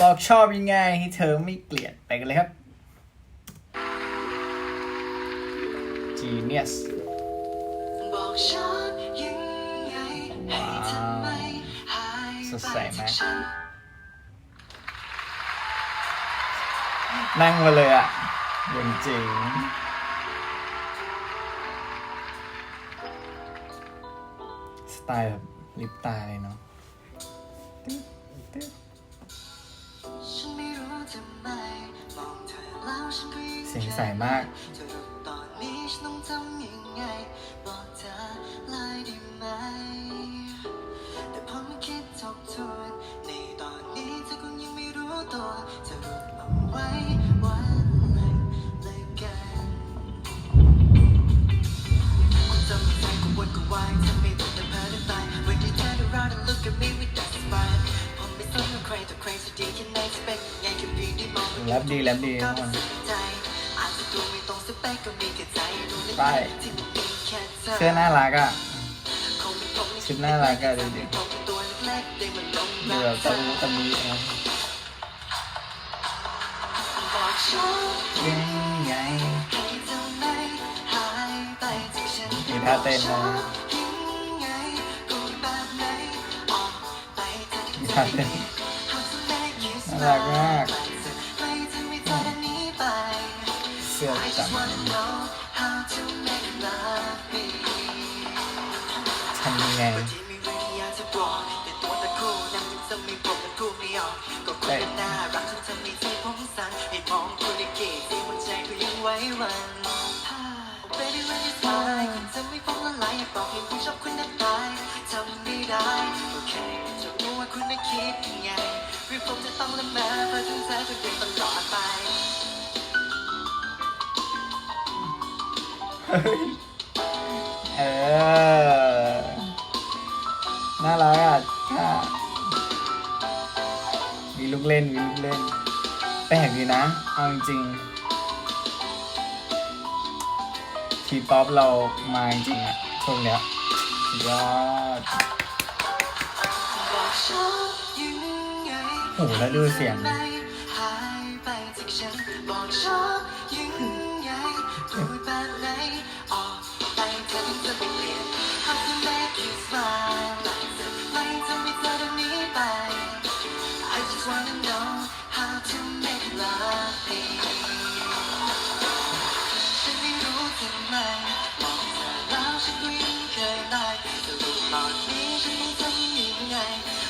บอกชอบยังไงให้เธอไม่เกลียดไปกันเลยครับ Genius บอกฉันยังไงให้เธอไม่หายสดไปใสไหมจากฉันนั่งมาเลยอะอย่างจริงสไตล์แบบลิปตาเลยเนาะ เธอแล้วฉันก็ยิ่งเสียงใสมากสรุปตอนนี้ฉันต้องทำยังไงบอกเธอเลยได้ไหม ไปๆที่มันมีแค่เธอเสื้อน่ารักอะคงไม่พบในชุดน่ารักอะดูดิผมตัวเล็กๆได้มาลงเดือรัดกเธตะอมุตะมีนะบอกฉันยังไงให้เธอไม่หายไปจากฉันมีท่าเต้นนะยังไงกูแบบไหนออกไปจากมีใจท่าเต้น น่ารักมากเสื้อจับทำยังไงเฮ้ ต้องละเมอเพื่อถึงเธอจะเป็นตลอดไป เออ น่ารักอะค่ะมีลูกเล่น มีลูกเล่น แปลกดีนะ เอาจริงทีป๊อปเรามาจริงๆอะช่วงเนี้ยยอด หแล้วดูเสียงไม่หายไปจากฉันบอกฉันยังไงพูดแบบไหนออกไปเธอถึงจะไม่เปลี่ยน How to make you smile like this ไม่ทำให้เธอเดินหนีไป I just wanna know how to make love me ฉันไม่รู้ทำไมมองเสียง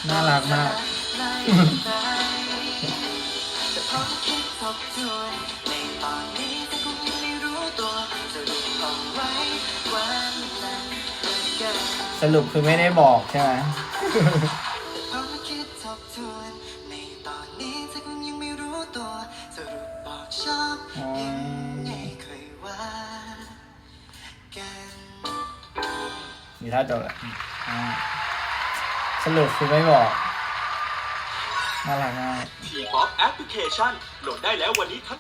น่ารักมาก สรุปคือไม่ได้บอกใช่ไหม มีท่าจบและอ่าสรุปคือไม่บอก น่ารักมาก ทีป๊อปแอปพลิเคชันโหลดได้แล้ววันนี้ทั้ง